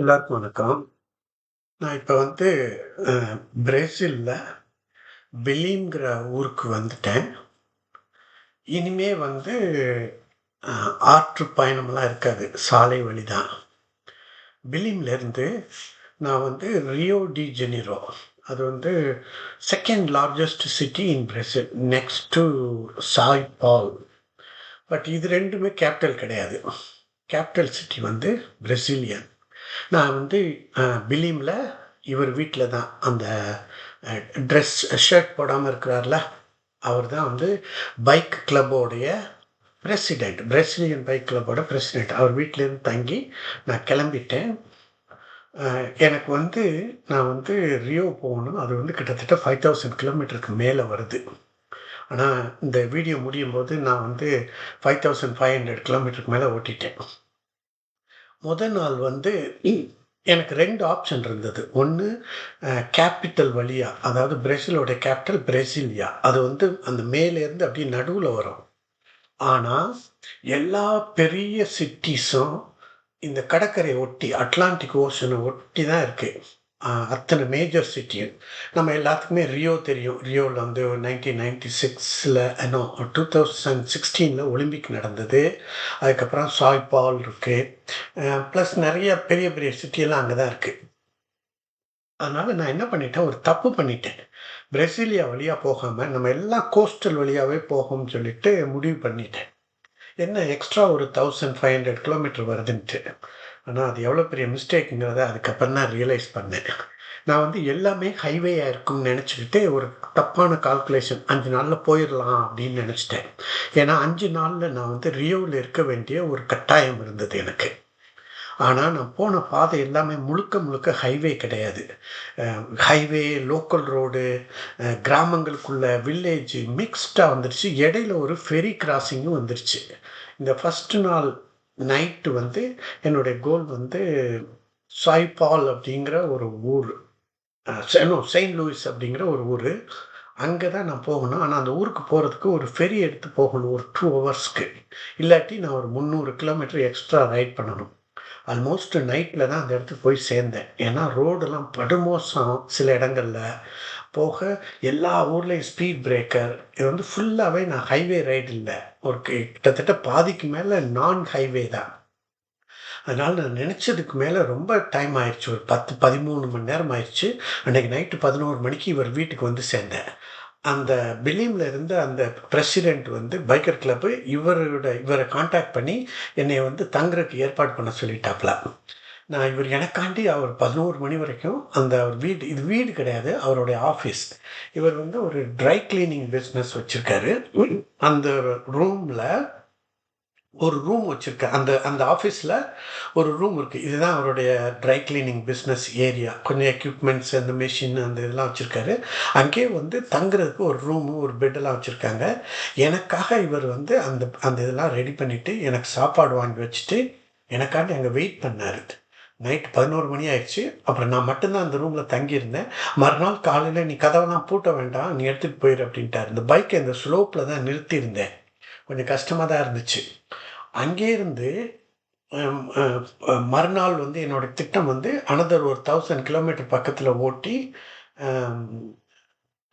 எல்லாருக்கும் வணக்கம். நான் இப்போ வந்து அ பிரேசில்ல ஊருக்கு வந்துட்டேன். இனிமே வந்து ஆற்று பயணம்லாம் இருக்காது. சாலை வழி தான். இருந்து நான் வந்து ரியோ டி ஜெனிரோ அது வந்து second largest city in Brazil. Next to Sao Paulo. But இது ரெண்டுமே கேபிட்டல் கிடையாது. கேபிட்டல் சிட்டி வந்து பிரசிலியன் நான் வந்து அ இவர் வீட்டில் தான் அந்த ட்ரெஸ் ஷர்ட் போடாமல் இருக்கிறார்ல, அவர் தான் வந்து பைக் கிளப்போடைய பிரசிடெண்ட் பிரசிலியன் பைக் கிளப்போட பிரசிடெண்ட் அவர் வீட்டிலேருந்து தங்கி நான் கிளம்பிட்டேன். எனக்கு வந்து நான் வந்து ரியோ போகணும். அது வந்து கிட்டத்தட்ட 5000 கிலோமீட்டருக்கு மேலே வருது. ஆனால் இந்த வீடியோ முடியும் போது நான் வந்து 5500 கிலோமீட்டருக்கு மேலே ஓட்டிட்டேன். மொத நாள் வந்து எனக்கு 2 ஆப்ஷன் இருந்தது. ஒண்ணு அ கேப்பிட்டல் வழியா, அதாவது பிரேசிலோட கேப்பிட்டல் பிரேசிலியா. அது வந்து அந்த மேலேருந்து அப்படியே நடுவுல வரும். ஆனா, எல்லா பெரிய சிட்டீஸும் இந்த கடற்கரைய ஒட்டி அட்லாண்டிக் ஓஷன ஒட்டி தான் இருக்கு. அத்தனை மேஜர் சிட்டியும். நம்ம எல்லாத்துக்குமே ரியோ தெரியும். ரியோவில் வந்து 1996ல நோ 2016ல ஒலிம்பிக் நடந்தது. அதுக்கப்புறம் சாய் பால் ப்ளஸ் நிறைய பெரிய பெரிய சிட்டியெல்லாம் அங்கே தான் இருக்குது அதனால் நான் என்ன பண்ணிட்டேன், ஒரு தப்பு பண்ணிட்டேன். பிரேசிலியா வழியாக போகாமல் நம்ம எல்லாம் கோஸ்டல் வழியாகவே போவோம்னு சொல்லிட்டு முடிவு பண்ணிட்டேன். என்ன எக்ஸ்ட்ரா ஒரு 1500 கிலோமீட்டர் வருதுன்ட்டு. ஆனால் அது எவ்வளோ பெரிய மிஸ்டேக்குங்கிறத அதுக்கப்புறம் தான் ரியலைஸ் பண்ணேன். நான் வந்து எல்லாமே ஹைவேயாக இருக்கும்னு நினச்சிக்கிட்டு ஒரு தப்பான கால்குலேஷன் அஞ்சு நாளில் போயிடலாம் அப்படின்னு நினச்சிட்டேன் ஏன்னா, அஞ்சு நாளில் நான் வந்து ரியோவில் இருக்க வேண்டிய ஒரு கட்டாயம் இருந்தது எனக்கு. ஆனால் நான் போன பாதை எல்லாமே முழுக்க முழுக்க ஹைவே கிடையாது. ஹைவே, லோக்கல் ரோடு, கிராமங்களுக்குள்ள வில்லேஜ் மிக்ஸ்டாக வந்துருச்சு. இடையில ஒரு ஃபெரி கிராசிங்கும் வந்துருச்சு. இந்த ஃபர்ஸ்ட் நாள் நைட்டு வந்து என்னுடைய கோல் வந்து சாய்பால் அப்படிங்கிற ஒரு ஊர். அ செயின்ட் லூயிஸ் அப்படிங்கிற ஒரு ஊர் அங்கே தான் நான் போகணும். ஆனால் அந்த ஊருக்கு போகிறதுக்கு ஒரு ஃபெரி எடுத்து போகணும். ஒரு டூ ஹவர்ஸ்க்கு. இல்லாட்டி நான் ஒரு 300 கிலோமீட்டர் எக்ஸ்ட்ரா ரைட் பண்ணணும். ஆல்மோஸ்ட் நைட்டில் தான் அந்த இடத்துக்கு போய் சேர்ந்தேன். ஏன்னா, ரோடெல்லாம் படுமோசம் சில இடங்களில் போக எல்லா ஊர்லேயும் ஸ்பீட் பிரேக்கர். இது வந்து ஃபுல்லாகவே நான் ஹைவே ரைடு இல்லை ஒரு கிட்டத்தட்ட பாதிக்கு மேலே நான் ஹைவே தான். அதனால் நான் நினச்சதுக்கு மேலே ரொம்ப டைம் ஆயிடுச்சு ஒரு 10, 13 மணி நேரம் ஆயிடுச்சு அன்றைக்கி நைட்டு 11 மணிக்கு இவர் வீட்டுக்கு வந்து சேர்ந்தேன். அந்த பிலீமில் இருந்த அந்த பிரசிடென்ட் வந்து பைக்கர் கிளப்பு இவரோட இவரை கான்டாக்ட் பண்ணி என்னை வந்து தங்குறதுக்கு ஏற்பாடு பண்ண சொல்லிட்டாப்ல. நான் இவர் எனக்காண்டி அவர் 11 மணி வரைக்கும் அந்த அவர் வீடு இது வீடு கிடையாது. அவருடைய ஆஃபீஸ். இவர் வந்து ஒரு ட்ரை கிளீனிங் பிஸ்னஸ் வச்சுருக்காரு அந்த ரூமில் ஒரு ரூம் வச்சிருக்கார். அந்த அந்த ஆஃபீஸில் ஒரு ரூம் இருக்குது இதுதான் அவருடைய ட்ரை கிளீனிங் பிஸ்னஸ் ஏரியா. கொஞ்சம் எக்யூப்மெண்ட்ஸ் அந்த மிஷின் அந்த இதெல்லாம் வச்சுருக்காரு அங்கேயே வந்து தங்குறதுக்கு ஒரு ரூமு, ஒரு பெட்டெல்லாம் வச்சுருக்காங்க எனக்காக இவர் வந்து அந்த அந்த இதெல்லாம் ரெடி பண்ணிவிட்டு எனக்கு சாப்பாடு வாங்கி வச்சுட்டு, எனக்காண்டி அங்கே வெயிட் பண்ணார் நைட் 11 மணி ஆயிடுச்சு அப்புறம் நான் மட்டும்தான் அந்த ரூமில் தங்கியிருந்தேன். மறுநாள் காலையில் "நீ கதவெல்லாம் பூட்ட வேண்டாம். நீ எடுத்துகிட்டு போயிரு" அப்படின்ட்டாரு. இந்த பைக்கை இந்த ஸ்லோப்பில் தான் நிறுத்தியிருந்தேன். கொஞ்சம் கஷ்டமாக தான் இருந்துச்சு. அங்கேருந்து மறுநாள் வந்து என்னோட திட்டம் வந்து அனதர் ஒரு தௌசண்ட் கிலோமீட்டர் பக்கத்தில் ஓட்டி,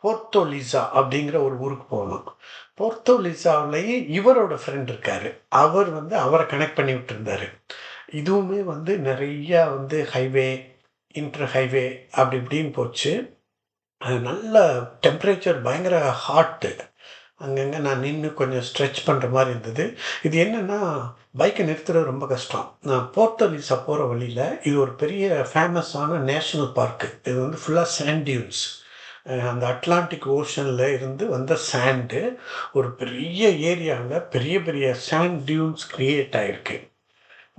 போர்த்தோலிசா அப்படிங்கிற ஒரு ஊருக்கு போகணும். போர்த்தோலிசாவிலேயே இவரோட ஃப்ரெண்ட் இருக்கார் அவர் வந்து அவரை கனெக்ட் பண்ணி விட்டிருந்தாரு. இதுவுமே வந்து நிறையா வந்து ஹைவே, இன்டர் ஹைவே அப்படி இப்படின்னு போச்சு. அது நல்ல டெம்பரேச்சர் பயங்கர ஹாட்டு. அங்கங்கே நான் நின்று கொஞ்சம் ஸ்ட்ரெச் பண்ணுற மாதிரி இருந்தது. இது என்னென்னா பைக்கை நிறுத்துறது ரொம்ப கஷ்டம். நான் போர்த்தோலிசா போகிற வழியில் இது ஒரு பெரிய ஃபேமஸான நேஷனல் பார்க்கு இது வந்து ஃபுல்லாக சாண்டியூன்ஸ் அந்த அட்லாண்டிக் ஓஷனில் இருந்து வந்த சாண்டு. ஒரு பெரிய ஏரியாவில் பெரிய பெரிய சாண்ட் டியூன்ஸ் க்ரியேட் ஆகிருக்கு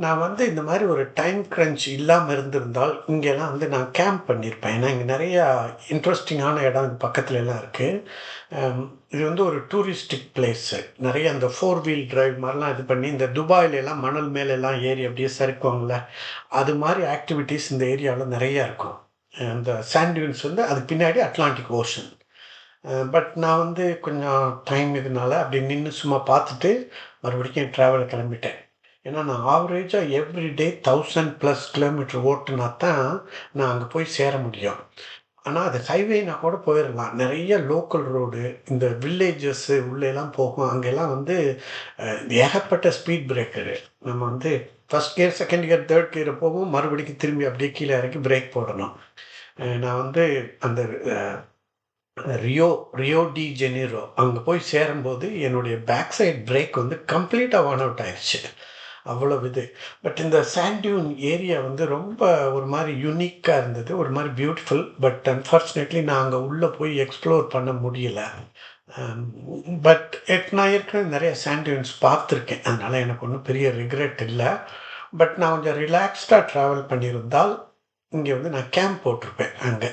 நான் வந்து இந்த மாதிரி ஒரு டைம் கிரன்ச் இல்லாமல் இருந்திருந்தால், இங்கெல்லாம் வந்து நான் கேம்ப் பண்ணியிருப்பேன். ஏன்னா, இங்கே நிறையா இன்ட்ரெஸ்டிங்கான இடம் பக்கத்துல எல்லாம் இருக்குது இது வந்து ஒரு டூரிஸ்டிக் பிளேஸு. நிறைய அந்த ஃபோர் வீல் டிரைவ் மாதிரிலாம் இது பண்ணி, இந்த துபாயிலெல்லாம் மணல் மேலெல்லாம் ஏறி அப்படியே சறுக்குவாங்கல்ல, அது மாதிரி ஆக்டிவிட்டீஸ் இந்த ஏரியாவில் நிறையா இருக்கும். இந்த அந்த வந்து அதுக்கு பின்னாடி அட்லாண்டிக் ஓஷன். பட் நான் வந்து கொஞ்சம் டைம் இதனால அப்படி நின்று சும்மா பார்த்துட்டு, மறுபடியும் என் கிளம்பிட்டேன். ஏன்னா நான் ஆவரேஜா every day thousand plus kilometre ஓட்டுனா தான் நான் அங்கே போய் சேர முடியும். ஆனால் அது ஹைவேனா கூட போயிடலாம் நிறைய லோக்கல் ரோடு, இந்த வில்லேஜஸ்ஸு உள்ளேலாம் போகும். அங்கெல்லாம் வந்து ஏகப்பட்ட ஸ்பீட் பிரேக்கரு. நம்ம வந்து first gear, second gear, third gear போகும். மறுபடிக்கும் திரும்பி அப்படியே கீழே இறக்கி பிரேக் போடணும். நான் வந்து அந்த ரியோ ரியோ டி ஜெனீரோ அங்கே போய் சேரும்போது என்னுடைய பேக் சைட் பிரேக் வந்து கம்ப்ளீட்டாக ஒன் அவுட் ஆயிடுச்சு அவ்வளவு இது. பட் இந்த சாண்டியூன் ஏரியா வந்து ரொம்ப ஒரு மாதிரி யூனிக்காக இருந்தது. ஒரு மாதிரி பியூட்டிஃபுல். பட் அன்ஃபார்ச்சுனேட்லி நான் அங்கே உள்ளே போய் எக்ஸ்ப்ளோர் பண்ண முடியல. Um, பட் எட் நான் ஏற்கனவே நிறைய சாண்டியூன்ஸ் பார்த்துருக்கேன். அதனால் எனக்கு ஒன்றும் பெரிய ரிக்ரெட் இல்லை பட் நான் கொஞ்சம் ரிலாக்ஸ்டாக ட்ராவல் பண்ணியிருந்தால், இங்கே வந்து நான் கேம்ப் போட்டிருப்பேன் அங்கே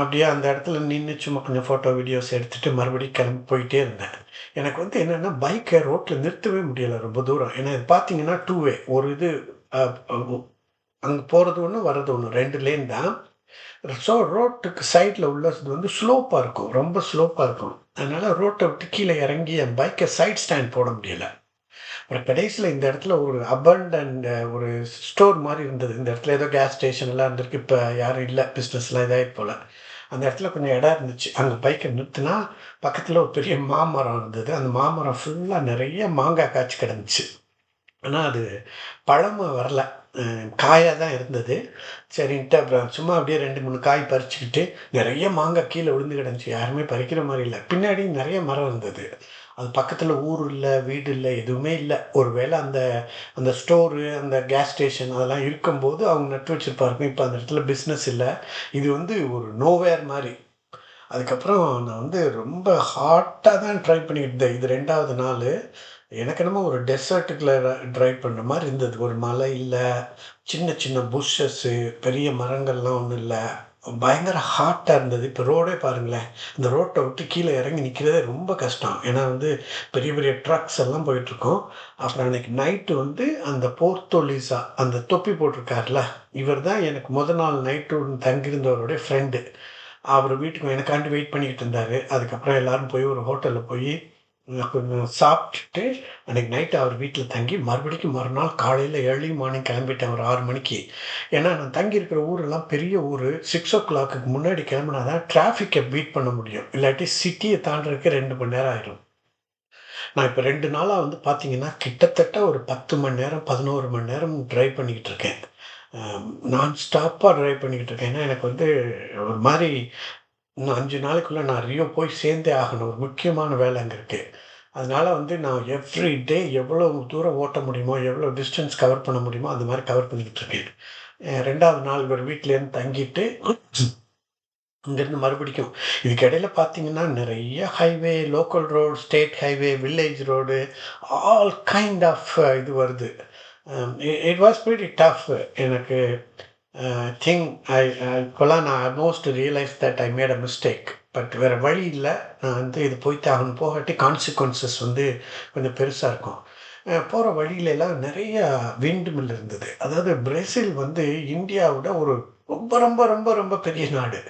அப்படியே அந்த இடத்துல நின்று சும்மா கொஞ்சம் ஃபோட்டோ, வீடியோஸ் எடுத்துகிட்டு மறுபடியும் கிளம்பி போயிட்டே இருந்தேன். எனக்கு வந்து என்னென்னா பைக்கை ரோட்டில் நிறுத்தவே முடியலை ரொம்ப தூரம். ஏன்னா இது பார்த்தீங்கன்னா, டூ வே. ஒரு இது அங்கே போகிறது ஒன்று வர்றது ஒன்று ரெண்டு லேன் தான். ஸோ ரோட்டுக்கு சைடில் உள்ளது வந்து ஸ்லோப்பாக இருக்கும். ரொம்ப ஸ்லோப்பாக இருக்கும். அதனால் ரோட்டை விட்டு கீழே இறங்கி என் பைக்கை சைட் ஸ்டாண்ட் போட முடியலை அப்புறம் கடைசியில் இந்த இடத்துல ஒரு அபண்டன்ட் ஒரு ஸ்டோர் மாதிரி இருந்தது. இந்த இடத்துல ஏதோ கேஸ் ஸ்டேஷன் எல்லாம் இருந்திருக்கு. இப்போ யாரும் இல்லை பிஸ்னஸ்லாம் இதாயிட்டு போல. அந்த இடத்துல கொஞ்சம் இடம் இருந்துச்சு. அங்கே பைக்கை நிறுத்தினா பக்கத்தில் ஒரு பெரிய மாமரம் இருந்தது. அந்த மாமரம் ஃபுல்லாக நிறைய மாங்காய் காய்ச்சி கிடந்துச்சு. ஆனால் அது பழமும் வரல. காயாக தான் இருந்தது. சரின்ட்டு அப்புறம் சும்மா அப்படியே 2, 3 காய் பறிச்சுக்கிட்டு, நிறைய மாங்காய் கீழே விழுந்து கிடந்துச்சு. யாருமே பறிக்கிற மாதிரி இல்லை பின்னாடி நிறைய மரம் இருந்தது. அது பக்கத்தில் ஊர் இல்லை வீடு இல்லை எதுவுமே இல்லை ஒரு வேளை அந்த அந்த ஸ்டோரு, அந்த கேஸ் ஸ்டேஷன் அதெல்லாம் இருக்கும்போது அவங்க நட்டு வச்சிருப்பாங்க. இப்போ அந்த இடத்துல பிஸ்னஸ் இல்லை இது வந்து ஒரு நோவேர் மாதிரி அதுக்கப்புறம் நான் வந்து ரொம்ப ஹாட்டாக தான் ட்ரை பண்ணிக்கிட்டு இருந்தேன். இது ரெண்டாவது நாள் எனக்கு என்னமோ ஒரு டெசர்ட்டுக்குள்ள ட்ரைவ் பண்ணுற மாதிரி இருந்தது. ஒரு மலை இல்லை சின்ன சின்ன புஷ்ஷஸ்ஸு பெரிய மரங்கள்லாம் ஒன்றும் இல்லை பயங்கர ஹார்ட்டாக இருந்தது. இப்போ ரோடே பாருங்களேன். இந்த ரோட்டை விட்டு கீழே இறங்கி நிற்கிறதே ரொம்ப கஷ்டம். ஏன்னா வந்து பெரிய பெரிய ட்ரக்ஸ் எல்லாம் போயிட்டுருக்கும். அப்புறம் அன்னைக்கு நைட்டு வந்து அந்த போர்த்தோலிசா அந்த தொப்பி போட்டிருக்கார்ல, இவர் தான் எனக்கு முதல் நாள் நைட்டு தங்கியிருந்தவருடைய ஃப்ரெண்டு. அவர் வீட்டுக்கு எனக்காண்டி வெயிட் பண்ணிக்கிட்டு இருந்தார் அதுக்கப்புறம் எல்லோரும் போய் ஒரு ஹோட்டலில் போய் கொஞ்சம் சாப்பிட்டுட்டு, அன்றைக்கி நைட்டு அவர் வீட்டில் தங்கி, மறுபடிக்கும் மறுநாள் காலையில் ஏர்லி மார்னிங் கிளம்பிட்டேன் ஒரு ஆறு மணிக்கு. ஏன்னா நான் தங்கியிருக்கிற ஊரெல்லாம் பெரிய ஊர் சிக்ஸ் ஓ கிளாக்குக்கு முன்னாடி கிளம்புனா தான் டிராஃபிக்கை பீட் பண்ண முடியும். இல்லாட்டி சிட்டியை தாண்டுறதுக்கு 2 மணி நேரம் ஆயிடும் நான் இப்போ ரெண்டு நாளாக வந்து பார்த்தீங்கன்னா, கிட்டத்தட்ட ஒரு 10 மணி நேரம், 11 மணி நேரம் ட்ரைவ் பண்ணிக்கிட்டு இருக்கேன். நான் ஸ்டாப்பாக ட்ரைவ் பண்ணிக்கிட்டு இருக்கேன். ஏன்னா எனக்கு வந்து ஒரு மாதிரி இன்னும் அஞ்சு நாளைக்குள்ளே நான் ரியோ போய் சேர்ந்தே ஆகணும். ஒரு முக்கியமான வேலை அங்கே இருக்குது அதனால் வந்து நான் எவ்ரி டே எவ்வளோ தூரம் ஓட்ட முடியுமோ, எவ்வளோ டிஸ்டன்ஸ் கவர் பண்ண முடியுமோ, அந்த மாதிரி கவர் பண்ணிக்கிட்டு இருக்கேன். அ 2வது நாள் இவர் வீட்டிலேருந்து தங்கிட்டு, இங்கேருந்து மறுபடிக்கும் இதுக்கு இடையில பார்த்தீங்கன்னா, நிறைய highway, local road state highway, village road all kind of இது வருது. இட் வாஸ் வெரி டஃப் எனக்கு Uh, திங் ஐ இப்போலாம் நான் almost realise that I made a mistake. But வேறு வழி இல்லை நான் வந்து இது போய்த்தாகணும் போகாட்டி கான்சிக்வென்சஸ் வந்து கொஞ்சம் பெருசாக இருக்கும். Uh, போகிற வழியிலலாம் நெறைய விண்ட் மில் இருந்தது. அதாவது பிரேசில் வந்து இந்தியாவோட ஒரு ரொம்ப ரொம்ப ரொம்ப ரொம்ப பெரிய நாடு.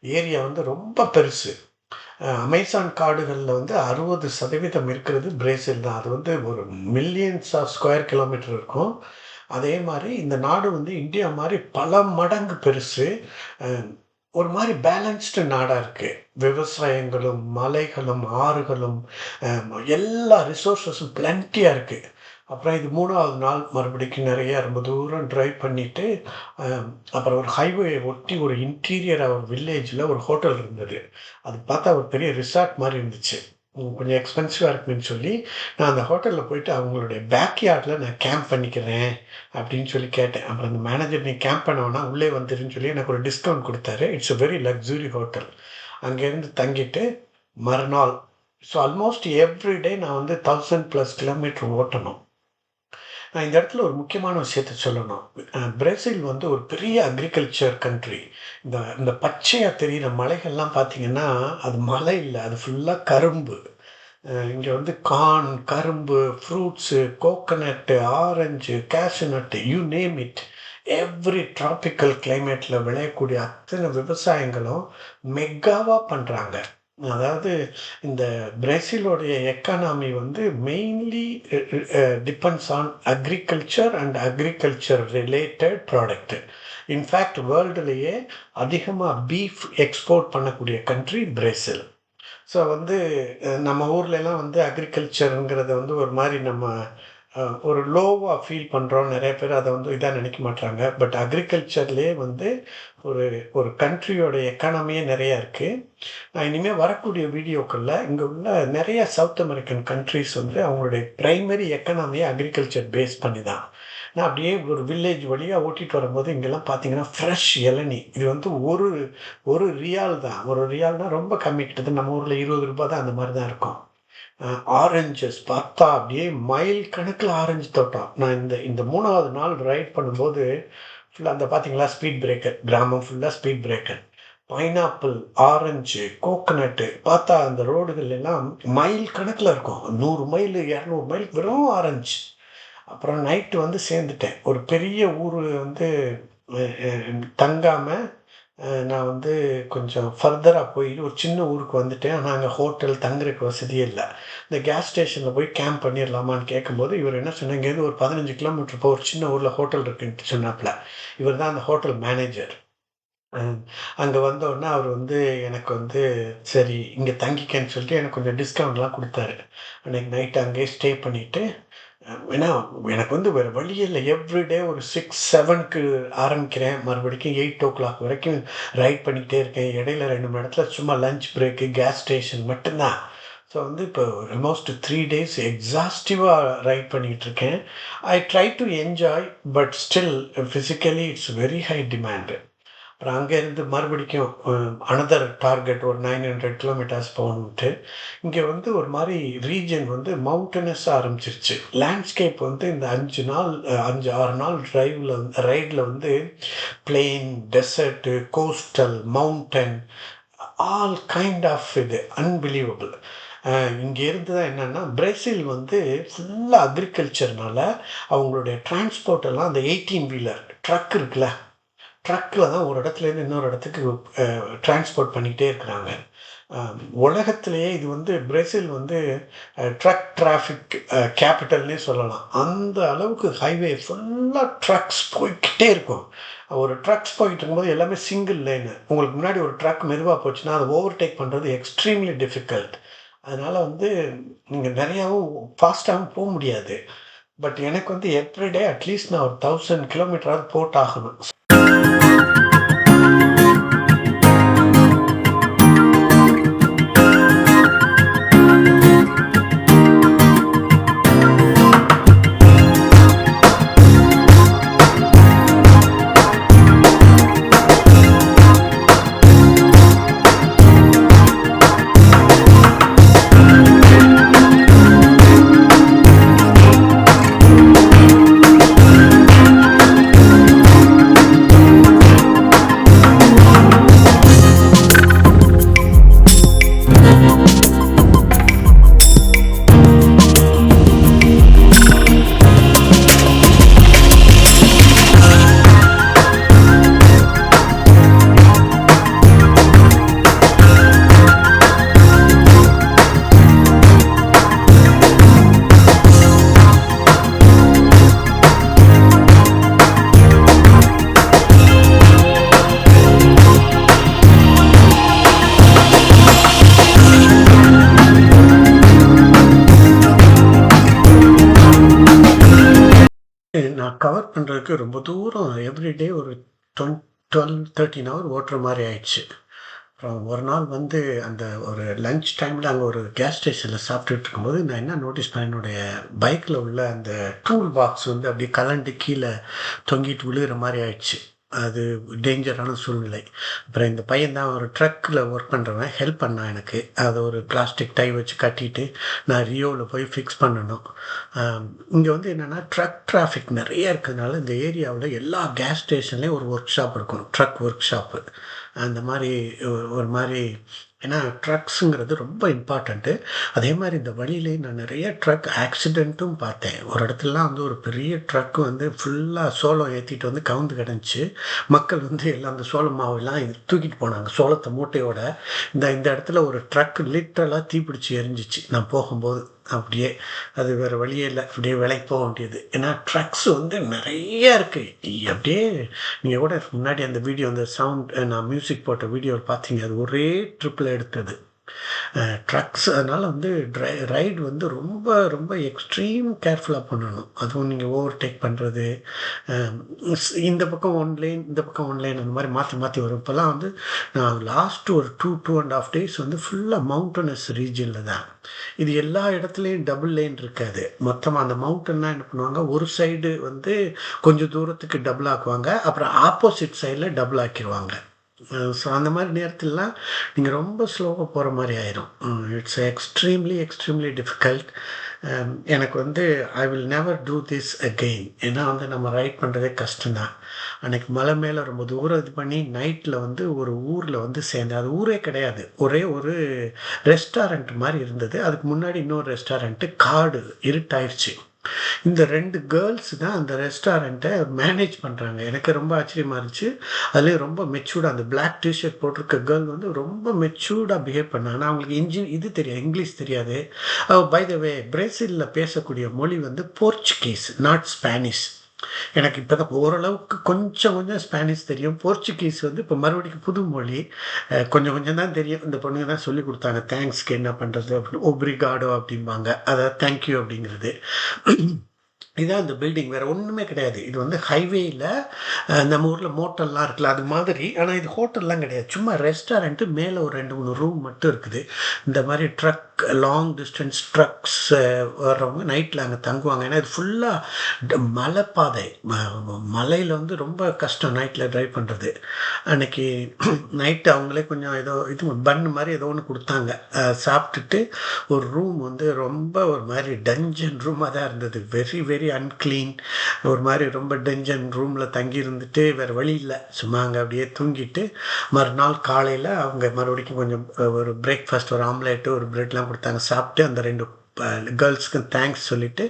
ஏரியா வந்து ரொம்ப பெருசு. Uh, அமேசான் காடுகளில் வந்து 60% இருக்கிறது பிரேசில் தான். அது வந்து ஒரு மில்லியன்ஸ் ஆஃப் ஸ்கொயர் கிலோமீட்டர் இருக்கும். அதே மாதிரி இந்த நாடு வந்து இந்தியா மாதிரி பல மடங்கு பெருசு. ஒரு மாதிரி பேலன்ஸ்டு நாடாக இருக்குது விவசாயங்களும், மலைகளும், ஆறுகளும், எல்லா ரிசோர்ஸஸும் பிளண்டியாக இருக்குது அப்புறம் இது மூணாவது நாள் மறுபடிக்கும் நிறைய ரொம்ப தூரம் ட்ரைவ் பண்ணிவிட்டு அப்புறம் ஒரு ஹைவே ஒட்டி ஒரு இன்டீரியராக ஒரு வில்லேஜில் ஒரு ஹோட்டல் இருந்தது. அது பார்த்தா ஒரு பெரிய ரிசார்ட் மாதிரி இருந்துச்சு. கொஞ்சம் எக்ஸ்பென்சிவாக இருக்குன்னு சொல்லி, நான் அந்த ஹோட்டலில் போயிட்டு அவங்களுடைய பேக்யார்டில் நான் கேம்ப் பண்ணிக்கிறேன் அப்படின்னு சொல்லி கேட்டேன். அப்புறம் அந்த மேனேஜர் "நீ கேம்ப் பண்ண வேணாம். உள்ளே வந்துருன்னு" சொல்லி எனக்கு ஒரு டிஸ்கவுண்ட் கொடுத்தாரு it's a very luxury hotel. அங்கேருந்து தங்கிட்டு, மறுநாள் ஸோ ஆல்மோஸ்ட் எவ்ரி டே நான் வந்து தௌசண்ட் ப்ளஸ் கிலோமீட்டர் ஓட்டணும். நான் இந்த இடத்துல ஒரு முக்கியமான விஷயத்த சொல்லணும். பிரேசில் வந்து ஒரு பெரிய அக்ரிகல்ச்சர் கண்ட்ரி. இந்த இந்த பச்சையாக தெரியிற மலைகள்லாம் பார்த்தீங்கன்னா, அது மலை இல்லை அது ஃபுல்லாக கரும்பு. இங்கே வந்து கார்ன், கரும்பு, fruits, coconut, orange, cashew nut you name it. Every tropical கிளைமேட்டில் விளையக்கூடிய அத்தனை விவசாயங்களும் மெக்காவாக பண்ணுறாங்க அதாவது இந்த பிரேசிலோடைய எக்கானாமி வந்து mainly depends on agriculture and agriculture related product in fact வேர்ல்டுலேயே அதிகமாக பீஃப் எக்ஸ்போர்ட் பண்ணக்கூடிய கண்ட்ரி பிரேசில். ஸோ வந்து நம்ம ஊர்லலாம் வந்து அக்ரிகல்ச்சருங்கிறத வந்து ஒரு மாதிரி நம்ம ஒரு லோவாக ஃபீல் பண்ணுறோம் நிறைய பேர் அதை வந்து இதாக நினைக்க மாட்டாங்க பட் அக்ரிகல்ச்சர்லேயே வந்து ஒரு ஒரு கண்ட்ரியோட எக்கானமியே நிறையா இருக்குது நான் இனிமேல் வரக்கூடிய வீடியோக்களில் இங்கே உள்ள நிறைய சவுத் அமெரிக்கன் கண்ட்ரிஸ் வந்து அவங்களுடைய பிரைமரி எக்கனாமியை அக்ரிகல்ச்சர் பேஸ் பண்ணி தான். நான் அப்படியே ஒரு வில்லேஜ் வழியாக ஓட்டிகிட்டு வரும்போது இங்கெல்லாம் பார்த்தீங்கன்னா ஃப்ரெஷ் இளநி. இது வந்து ஒரு ஒரு ரியால் தான். ஒரு ரியால்னால் ரொம்ப கம்மி. கிட்டத்தட்ட நம்ம ஊரில் இருபது ரூபா தான் அந்த மாதிரி தான் இருக்கும். ஆரஞ்சஸ் பார்த்தா அப்படியே மைல் கணக்கில் ஆரஞ்சு தோட்டம் நான் இந்த இந்த மூணாவது நாள் ரைட் பண்ணும்போது ஃபுல்லாக அந்த பார்த்தீங்களா ஸ்பீட் பிரேக்கர் கிராமம் ஃபுல்லாக speed breaker pineapple orange coconut பார்த்தா அந்த ரோடுகள் எல்லாம் மைல் கணக்கில் இருக்கும். நூறு மைல் இரநூறு மைல் வெறும் ஆரஞ்சு அப்புறம் நைட்டு வந்து சேர்ந்துட்டேன். ஒரு பெரிய ஊர் வந்து தங்காமல் நான் வந்து கொஞ்சம் ஃபர்தராக போய் ஒரு சின்ன ஊருக்கு வந்துட்டேன். ஆனால் அங்கே ஹோட்டல் தங்குறதுக்கு வசதியே இல்லை. இந்த கேஸ் ஸ்டேஷனில் போய் கேம்ப் பண்ணிடலாமான்னு கேட்கும்போது இவர் என்ன சொன்னாங்க இங்கேருந்து ஒரு பதினஞ்சு கிலோமீட்டர் போ ஒரு சின்ன ஊரில் ஹோட்டல் இருக்குன்ட்டு சொன்னாப்புல. இவர் தான் அந்த ஹோட்டல் மேனேஜர் அங்கே வந்தோடனே அவர் வந்து எனக்கு வந்து சரி இங்கே தங்கிக்கன்னு சொல்லிட்டு எனக்கு கொஞ்சம் டிஸ்கவுண்ட்லாம் கொடுத்தாரு. அன்றைக்கி நைட்டு அங்கேயே ஸ்டே பண்ணிவிட்டு ஏன்னா எனக்கு வந்து வேறு வழியே இல்லை. எவ்ரிடே ஒரு சிக்ஸ் செவனுக்கு ஆரம்பிக்கிறேன். மறுபடிக்கும் எயிட் ஓ கிளாக் வரைக்கும் ரைட் பண்ணிக்கிட்டே இருக்கேன். இடையில ரெண்டு மணி நேரத்தில் சும்மா லஞ்ச் பிரேக்கு கேஸ் ஸ்டேஷன் மட்டும்தான். ஸோ வந்து இப்போ ஆல்மோஸ்ட் த்ரீ டேஸ் எக்ஸாஸ்டிவாக ரைட் பண்ணிகிட்ருக்கேன் I try to enjoy but still physically it's very high demand அப்புறம் அங்கேருந்து மறுபடிக்கும் அனதர் டார்கெட் ஒரு நைன் ஹண்ட்ரட் கிலோமீட்டர்ஸ் போகணுன்ட்டு இங்கே வந்து ஒரு மாதிரி ரீஜன் வந்து மவுண்டனஸாக ஆரம்பிச்சிருச்சு. லேண்ட்ஸ்கேப் வந்து இந்த அஞ்சு நாள் அஞ்சு ஆறு நாள் ட்ரைவில் ரைடில் வந்து plain desert coastal mountain all kind of இது அன்பிலீவபிள் இங்கேருந்து தான் என்னென்னா பிரேசில் வந்து ஃபுல்லாக அக்ரிகல்ச்சர்னால அவங்களுடைய டிரான்ஸ்போர்ட்டெல்லாம் அந்த எயிட்டீன் வீலர் ட்ரக் இருக்குல்ல ட்ரக்கில் தான் ஒரு இடத்துலேருந்து இன்னொரு இடத்துக்கு டிரான்ஸ்போர்ட் பண்ணிக்கிட்டே இருக்கிறாங்க. உலகத்திலேயே இது வந்து பிரேசில் வந்து ட்ரக் டிராஃபிக் கேபிட்டல்னே சொல்லலாம். அந்த அளவுக்கு ஹைவே ஃபுல்லாக ட்ரக்ஸ் போய்கிட்டே இருக்கும். ஒரு ட்ரக்ஸ் போய்கிட்டு இருக்கும்போது எல்லாமே சிங்கிள் லைனு உங்களுக்கு முன்னாடி ஒரு ட்ரக் மெதுவாக போச்சுன்னா அதை ஓவர்டேக் பண்ணுறது எக்ஸ்ட்ரீம்லி டிஃபிகல்ட் அதனால் வந்து நீங்கள் நிறையாவும் ஃபாஸ்ட்டாகவும் போக முடியாது. பட் எனக்கு வந்து எவ்ரிடே அட்லீஸ்ட் நான் ஒரு தௌசண்ட் கிலோமீட்டராவது போட்டாகணும். கவர் பண்ணுறதுக்கு ரொம்ப தூரம் எவ்ரிடே ஒரு டுவெல் டுவெல் தேர்ட்டின் ஹவர் ஓட்டுற மாதிரி ஆயிடுச்சு. அப்புறம் ஒரு நாள் வந்து அந்த ஒரு லஞ்ச் டைமில் அங்கே ஒரு கேஸ் ஸ்டேஷனில் சாப்பிட்டுட்டு இருக்கும்போது நான் என்ன நோட்டீஸ் பண்ணேன்? என்னுடைய பைக்கில் உள்ள அந்த டூல் பாக்ஸ் வந்து அப்படியே கலண்டு கீழே தொங்கிட்டு விழுகிற மாதிரி ஆயிடுச்சு. அது டேஞ்சரான சூழ்நிலை. அப்புறம் இந்த பையன் தான் ஒரு ட்ரக்கில் ஒர்க் பண்ணுறவன் ஹெல்ப் பண்ணான் எனக்கு. அதை ஒரு பிளாஸ்டிக் டை வச்சு கட்டிட்டு நான் ரியோவில் போய் ஃபிக்ஸ் பண்ணணும். இங்கே வந்து என்னென்னா ட்ரக் டிராஃபிக் நிறைய இருக்கிறதுனால இந்த ஏரியாவில் எல்லா கேஸ் ஸ்டேஷன்லேயும் ஒரு ஒர்க் ஷாப் இருக்கும் ட்ரக் ஒர்க் ஷாப்பு அந்த மாதிரி ஒரு மாதிரி ஏன்னா ட்ரக்ஸுங்கிறது ரொம்ப இம்பார்ட்டண்ட்டு அதே மாதிரி இந்த வழியிலே நான் நிறைய ட்ரக் ஆக்சிடெண்ட்டும் பார்த்தேன். ஒரு இடத்துலலாம் வந்து ஒரு பெரிய ட்ரக் வந்து ஃபுல்லாக சோளம் ஏற்றிட்டு வந்து கவுந்து கிடந்துச்சு. மக்கள் வந்து எல்லாம் அந்த சோள மாவெல்லாம் இது தூக்கிட்டு போனாங்க சோளத்தை மூட்டையோட. இந்த இந்த இடத்துல ஒரு ட்ரக் லிட்டரலாக தீப்பிடிச்சு எரிஞ்சிச்சு. நான் போகும்போது அப்படியே அது வேறு வழியே இல்லை. அப்படியே விலைக்கு போக வேண்டியது. ஏன்னா ட்ரக்ஸ் வந்து நிறைய இருக்குது அப்படியே நீங்கள் கூட முன்னாடி அந்த வீடியோ அந்த சவுண்ட் நான் மியூசிக் போட்ட வீடியோவில் பார்த்தீங்க அது ஒரே ட்ரிப்பில் எடுத்தது. ட்ரக்ஸ் அதனால் வந்து ட்ரை ரைடு வந்து ரொம்ப ரொம்ப எக்ஸ்ட்ரீம் கேர்ஃபுல்லாக பண்ணணும். அதுவும் நீங்கள் ஓவர் டேக் பண்ணுறது இந்த பக்கம் ஒன் லைன் இந்த பக்கம் ஒன் லைன் அந்த மாதிரி மாற்றி மாற்றி வரும். இப்போல்லாம் வந்து நான் லாஸ்ட் ஒரு two two and half days வந்து ஃபுல்லாக மவுண்டனஸ் ரீஜனில் தான். இது எல்லா இடத்துலையும் டபுள் லைன் இருக்காது. மொத்தமாக அந்த மவுண்டன்லாம் என்ன பண்ணுவாங்க ஒரு சைடு வந்து கொஞ்சம் தூரத்துக்கு டபுள் ஆக்குவாங்க அப்புறம் ஆப்போசிட் சைடில் டபுள் ஆக்கிடுவாங்க ஸோ அந்த மாதிரி நேரத்திலலாம் நீங்கள் ரொம்ப ஸ்லோவாக போகிற மாதிரி ஆயிரும். இட்ஸ் எக்ஸ்ட்ரீம்லி எக்ஸ்ட்ரீம்லி டிஃபிகல்ட் எனக்கு வந்து I will never do this again ஏன்னா வந்து நம்ம ரைட் பண்ணுறதே கஷ்டம்தான். அன்றைக்கி மலை மேலே ரொம்ப தூரம் இது பண்ணி நைட்டில் வந்து ஒரு ஊரில் வந்து சேர்ந்தேன். அது ஊரே கிடையாது. ஒரே ஒரு ரெஸ்டாரண்ட் மாதிரி இருந்தது. அதுக்கு முன்னாடி இன்னொரு ரெஸ்டாரண்ட்டு காடு இருட்டாயிடுச்சு இந்த ரெண்டு கேர்ள்ஸ் தான் அந்த ரெஸ்டாரண்ட்டை மேனேஜ் பண்ணுறாங்க எனக்கு ரொம்ப ஆச்சரியமாக இருந்துச்சு. அதுலேயும் ரொம்ப மெச்சூர்டாக அந்த பிளாக் டிஷர்ட் போட்டிருக்க கேர்ள் வந்து ரொம்ப மெச்சூர்டாக பிஹேவ் பண்ணாங்க ஆனால் அவங்களுக்கு இன்ஜின் இது தெரியாது இங்கிலீஷ் தெரியாது. பை த வே பிரேசிலில் பேசக்கூடிய மொழி வந்து போர்ச்சுகீஸ் நாட் ஸ்பானிஷ் எனக்கு இப்போ தான் ஓரளவுக்கு கொஞ்சம் கொஞ்சம் ஸ்பானிஷ் தெரியும். போர்ச்சுகீஸ் வந்து இப்போ மறுபடியும் புது மொழி. கொஞ்சம் கொஞ்சம் தான் தெரியும். இந்த பொண்ணுங்க தான் சொல்லி கொடுத்தாங்க. தேங்க்ஸ்க்கு என்ன பண்ணுறது அப்படின்னு. ஒப்ரிகாடோ அப்படிம்பாங்க. அதாவது தேங்க்யூ அப்படிங்கிறது. இதான் அந்த பில்டிங் வேறு ஒன்றுமே கிடையாது. இது வந்து ஹைவேயில் நம்ம ஊரில் மோட்டல்லாம் இருக்குல்ல அது மாதிரி. ஆனால் இது ஹோட்டல்லாம் கிடையாது. சும்மா ரெஸ்டாரண்ட்டு மேலே ஒரு ரெண்டு மூணு ரூம் மட்டும் இருக்குது. இந்த மாதிரி ட்ரக் லாங் டிஸ்டன்ஸ் ட்ரக்ஸ் வர்றவங்க நைட்டில் அங்கே தங்குவாங்க. ஏன்னா இது ஃபுல்லாக மலைப்பாதை. மலையில் வந்து ரொம்ப கஷ்டம் நைட்டில் ட்ரைவ் பண்ணுறது அன்றைக்கி நைட்டு அவங்களே கொஞ்சம் ஏதோ இது பன்னு மாதிரி ஏதோ ஒன்று கொடுத்தாங்க. சாப்பிட்டுட்டு ஒரு ரூம் வந்து ரொம்ப ஒரு மாதிரி டஞ்சன் ரூமாக தான் இருந்தது. வெரி வெரி அன்கிளீன் ஒரு மாதிரி ரொம்ப டென்ஷன் ரூமில் தங்கி இருந்துட்டு வேறு வழி இல்லை. சும்மா அங்கே அப்படியே தூங்கிட்டு மறுநாள் காலையில் அவங்க மறுபடிக்கும் கொஞ்சம் ஒரு பிரேக்ஃபாஸ்ட் ஒரு ஆம்லேட்டு ஒரு ப்ரெட்லாம் கொடுத்தாங்க. சாப்பிட்டு அந்த ரெண்டு கேர்ள்ஸ்க்கு தேங்க்ஸ் சொல்லிவிட்டு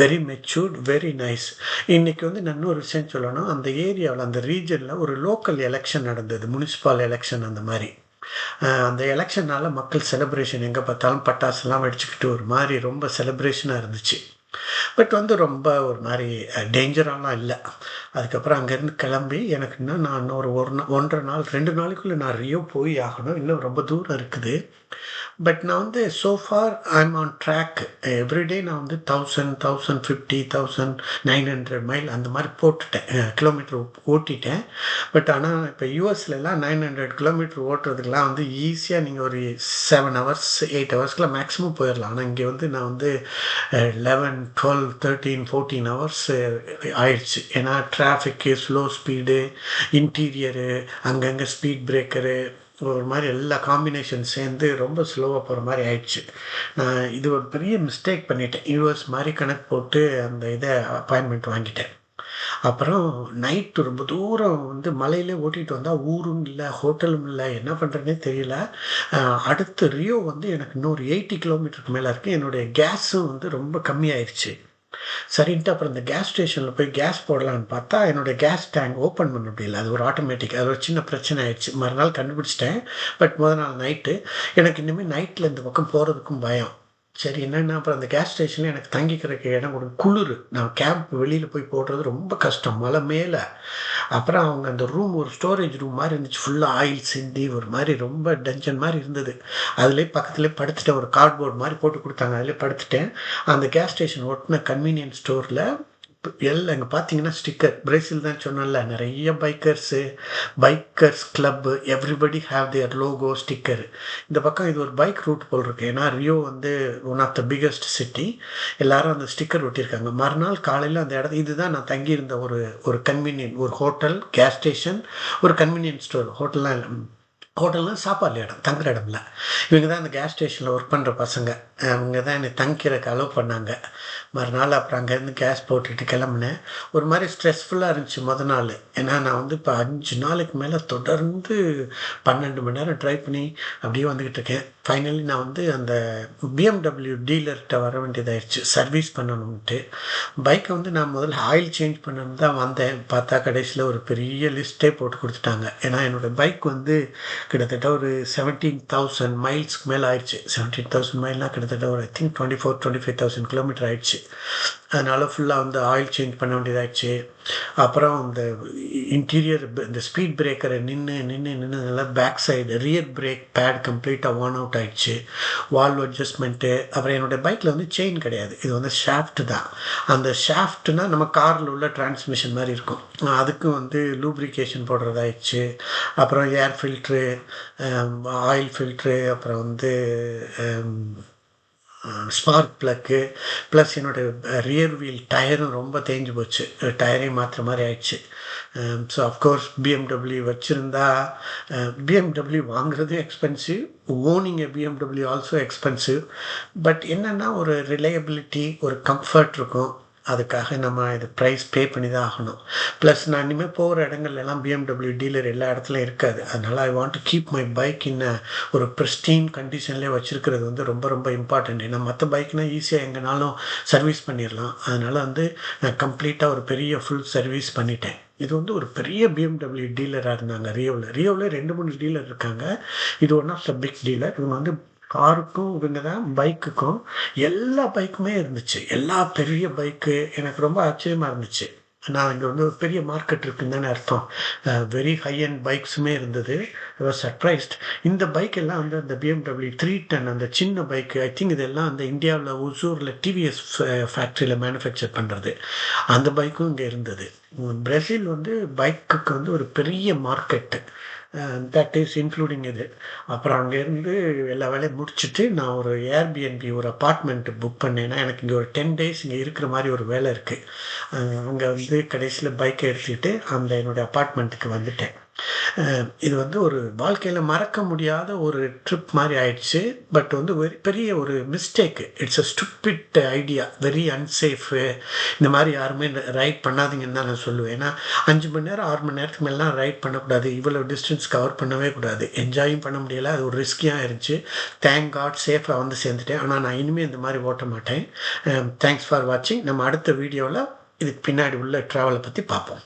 வெரி மெச்சூர்ட் வெரி நைஸ் இன்றைக்கி வந்து நான் ஒரு விஷயம் சொல்லணும். அந்த ஏரியாவில் அந்த ரீஜனில் ஒரு லோக்கல் எலெக்ஷன் நடந்தது. முனிசிபால் எலெக்ஷன் அந்த மாதிரி. அந்த எலெக்ஷனால் மக்கள் செலிப்ரேஷன் எங்கே பார்த்தாலும் பட்டாசுலாம் வெடிச்சுக்கிட்டு ஒரு மாதிரி ரொம்ப செலிப்ரேஷனாக இருந்துச்சு. பட் வந்து ரொம்ப ஒரு மாதிரி டேஞ்சராலாம் இல்லை. அதுக்கப்புறம் அங்கேருந்து கிளம்பி எனக்கு இன்னும் நான் ஒரு ஒரு நாள் ஒன்றரை நாள் ரெண்டு நாளைக்குள்ளே நான் ரியோ போய் ஆகணும். இன்னும் ரொம்ப தூரம் இருக்குது. பட் நான் வந்து so far I'm on track everyday நான் வந்து thousand thousand fifty thousand nine hundred mile அந்த மாதிரி போட்டுட்டேன். கிலோமீட்டர் ஓட்டிட்டேன். பட் ஆனால் இப்போ யூஎஸ்லலாம் நைன் ஹண்ட்ரட் கிலோமீட்டர் ஓட்டுறதுக்கெலாம் வந்து ஈஸியாக நீங்கள் ஒரு செவன் ஹவர்ஸ் எயிட் ஹவர்ஸ்க்குலாம் மேக்ஸிமம் போயிடலாம். ஆனால் இங்கே வந்து நான் வந்து eleven twelve thirteen fourteen hours ஆயிடுச்சு. ஏன்னா டிராஃபிக்கு ஸ்லோ ஸ்பீடு இன்டீரியரு அங்கங்கே ஸ்பீட் பிரேக்கரு ஒரு மாதிரி எல்லா காம்பினேஷன் சேர்ந்து ரொம்ப ஸ்லோவாக போகிற மாதிரி ஆயிடுச்சு. நான் இது ஒரு பெரிய மிஸ்டேக் பண்ணிட்டேன். யூஎஸ் மாதிரி கணக்கு போட்டு அந்த இதை அப்பாயின்மெண்ட் வாங்கிட்டேன். அப்புறம் நைட்டு ரொம்ப தூரம் வந்து மலையிலே ஓட்டிகிட்டு வந்தால் ஊரும் இல்லை ஹோட்டலும் இல்லை என்ன பண்ணுறதுனே தெரியல. அடுத்து ரியோ வந்து எனக்கு இன்னொரு எயிட்டி கிலோமீட்டருக்கு மேலே இருக்குது என்னுடைய கேஸும் வந்து ரொம்ப கம்மியாயிருச்சு. சரின்ட்டு அப்புறம் இந்த கேஸ் ஸ்டேஷனில் போய் கேஸ் போடலான்னு பார்த்தா என்னோடய கேஸ் டேங்க் ஓப்பன் பண்ண முடியல. அது ஒரு ஆட்டோமேட்டிக் அது ஒரு சின்ன பிரச்சனை ஆயிடுச்சு. மறுநாள் கண்டுபிடிச்சிட்டேன். பட் முத நாள் நைட்டு எனக்கு இனிமேல் நைட்டில் இந்த பக்கம் போகிறதுக்கும் பயம். சரி என்னென்னா அப்புறம் அந்த கேஸ் ஸ்டேஷனில் எனக்கு தங்கிக்கிறதுக்கு இடம் கொடுக்கும் குளிர். நான் கேம்ப் வெளியில் போய் போடுறது ரொம்ப கஷ்டம் மலை மேலே. அப்புறம் அவங்க அந்த ரூம் ஒரு ஸ்டோரேஜ் ரூம் மாதிரி இருந்துச்சு. ஃபுல்லாக ஆயில் சிந்தி ஒரு மாதிரி ரொம்ப டென்ஷன் மாதிரி இருந்தது. அதுலேயே பக்கத்துலேயே படுத்துட்டேன். ஒரு கார்ட்போர்ட் மாதிரி போட்டு கொடுத்தாங்க. அதிலே படுத்துட்டேன். அந்த கேஸ் ஸ்டேஷன் ஒட்டின கன்வீனியன்ஸ் ஸ்டோரில் எல்லாம் இங்கே பார்த்தீங்கன்னா ஸ்டிக்கர் பிரேசில் தான் சொன்னல நிறைய bikers bikers club everybody have their logo sticker இந்த பக்கம் இது ஒரு பைக் ரூட் போல் இருக்கு. ஏன்னா ரியோ வந்து one of the biggest city எல்லாரும் அந்த ஸ்டிக்கர் ஒட்டியிருக்காங்க. மறுநாள் காலையில் அந்த இடத்து இதுதான் நான் தங்கியிருந்த ஒரு ஒரு கன்வீனியன்ட் ஒரு ஹோட்டல் கேஸ் ஸ்டேஷன் ஒரு கன்வீனியன்ட் ஸ்டோர் ஹோட்டல்லாம் ஹோட்டல்லாம் சாப்பாடு இடம் தங்குற இடம்ல. இவங்க தான் அந்த கேஸ் ஸ்டேஷனில் ஒர்க் பண்ணுற பசங்க. அவங்க தான் என்னை தங்கிறதுக்கு அலோவ் பண்ணாங்க. மறுநாள் அப்புறம் அங்கேருந்து கேஸ் போட்டுட்டு கிளம்புனேன். ஒரு மாதிரி ஸ்ட்ரெஸ்ஃபுல்லாக இருந்துச்சு மொதல் நாள். ஏன்னா நான் வந்து இப்போ அஞ்சு நாளைக்கு மேலே தொடர்ந்து பன்னெண்டு மணி நேரம் ட்ரை பண்ணி அப்படியே வந்துக்கிட்டு இருக்கேன். ஃபைனலி நான் வந்து அந்த பிஎம்டபிள்யூ டீலர்கிட்ட வர வேண்டியதாயிடுச்சு சர்வீஸ் பண்ணணும்ட்டு பைக்கை வந்து நான் முதல்ல ஆயில் சேஞ்ச் பண்ணணும் தான் வந்தேன். பார்த்தா கடைசியில் ஒரு பெரிய லிஸ்ட்டே போட்டு கொடுத்துட்டாங்க. ஏன்னா என்னோடய பைக் வந்து கிட்டத்தட்ட ஒரு செவன்டீன் தௌசண்ட் மைல்ஸ்க்கு மேலே ஆயிடுச்சு செவன்டீன் தௌசண்ட் மைல்னால் கிட்டத்தட்ட ஒரு I think twenty four twenty five thousand kilometre ஆயிடுச்சு அதனால் ஃபுல்லாக வந்து ஆயில் சேஞ்ச் பண்ண வேண்டியதாகிடுச்சு அப்புறம் இந்த இன்டீரியர் இந்த ஸ்பீட் பிரேக்கரை நின்று நின்று நின்று back side rear brake pad கம்ப்ளீட்டாக ஒன் அவுட் ஆகிடுச்சு வால்வ் அட்ஜஸ்ட்மெண்ட்டு அப்புறம் என்னோடய பைக்கில் வந்து செயின் கிடையாது. இது வந்து ஷாஃப்ட் தான். அந்த ஷாஃப்ட்னா நம்ம காரில் உள்ள டிரான்ஸ்மிஷன் மாதிரி இருக்கும். அதுக்கும் வந்து லூப்ரிகேஷன் போடுறதாயிடுச்சு. அப்புறம் ஏர் ஃபில்ட்ரு ஆயில் ஃபில்ட்ரு அப்புறம் வந்து ஸ்பார்க் ப்ளக்கு ப்ளஸ் என்னோடய ரியர் வீல் டயரும் ரொம்ப தேஞ்சு போச்சு. டயரையும் மாற்றுற மாதிரி ஆயிடுச்சு. ஸோ அஃப்கோர்ஸ் பிஎம்டபிள்யூ வச்சுருந்தா பிஎம்டபிள்யூ வாங்குறது expensive owning a BMW also expensive but என்னென்னா ஒரு ரிலையபிலிட்டி ஒரு கம்ஃபர்ட் இருக்கும். அதுக்காக நம்ம இது ப்ரைஸ் பே பண்ணி தான் ஆகணும். ப்ளஸ் நான் இனிமேல் போகிற இடங்கள்லாம் பிஎம்டபிள்யூ டீலர் எல்லா இடத்துலையும் இருக்காது. அதனால் I want to keep my bike in a ஒரு ப்ரிஸ்டீன் கண்டிஷன்லேயே வச்சுருக்கிறது வந்து ரொம்ப ரொம்ப இம்பார்ட்டண்ட் ஏன்னா மற்ற பைக்னால் ஈஸியாக எங்கேனாலும் சர்வீஸ் பண்ணிடலாம் அதனால் வந்து நான் கம்ப்ளீட்டாக ஒரு பெரிய ஃபுல் சர்வீஸ் பண்ணிட்டேன். இது வந்து ஒரு பெரிய பிஎம்டபிள்யூ டீலராக இருந்தாங்க. ரியோவில் ரியோவில் ரெண்டு மூணு டீலர் இருக்காங்க. இது one of the big dealer இவங்க வந்து காருக்கும் இவங்க தான் பைக்குக்கும் எல்லா பைக்குமே இருந்துச்சு. எல்லா பெரிய பைக்கு எனக்கு ரொம்ப ஆச்சரியமாக இருந்துச்சு. நான் இங்கே வந்து ஒரு பெரிய மார்க்கெட் இருக்குன்னு தானே அர்த்தம். வெரி ஹை அண்ட் பைக்ஸுமே இருந்தது. சர்ப்ரைஸ்ட் இந்த பைக் எல்லாம் வந்து அந்த பிஎம்டபிள்யூ த்ரீ டென் அந்த சின்ன பைக்கு ஐ திங்க் இதெல்லாம் அந்த இந்தியாவில் ஒசூரில் டிவிஎஸ் ஃபேக்ட்ரியில் மேனுஃபேக்சர் பண்ணுறது அந்த பைக்கும் இங்கே இருந்தது. பிரேசில் வந்து பைக்குக்கு வந்து ஒரு பெரிய மார்க்கெட்டு தட் இஸ் இன்க்ளூடிங் இது. அப்புறம் அங்கேருந்து எல்லா வேலையும் முடிச்சுட்டு நான் ஒரு ஏர்பிஎன்பி ஒரு அப்பார்ட்மெண்ட் புக் பண்ணேன்னா எனக்கு இங்கே ஒரு டென் டேஸ் இங்கே இருக்கிற மாதிரி ஒரு வேலை இருக்குது அங்கே வந்து கடைசியில் பைக்கை எடுத்துக்கிட்டு அந்த என்னுடைய அப்பார்ட்மெண்ட்டுக்கு வந்துட்டேன். இது வந்து ஒரு வாழ்க்கையில் மறக்க முடியாத ஒரு ட்ரிப் மாதிரி ஆயிடுச்சு. பட் வந்து வெரி பெரிய ஒரு mistake it's a stupid idea very unsafe இந்த மாதிரி யாருமே ரைட் பண்ணாதீங்கன்னு தான் நான் சொல்லுவேன். ஏன்னா அஞ்சு மணி நேரம் ஆறு மணி நேரத்துக்கு மேலாம் ரைட் பண்ணக்கூடாது. இவ்வளோ டிஸ்டன்ஸ் கவர் பண்ணவே கூடாது. என்ஜாயும் பண்ண முடியல. அது ஒரு ரிஸ்கியாக இருந்துச்சு. தேங்க் காட் சேஃபாக வந்து சேர்ந்துட்டேன். ஆனால் நான் இனிமேல் இந்த மாதிரி ஓட்ட மாட்டேன். தேங்க்ஸ் ஃபார் வாட்சிங் நம்ம அடுத்த வீடியோவில் இதுக்கு பின்னாடி உள்ள ட்ராவலை பற்றி பார்ப்போம்.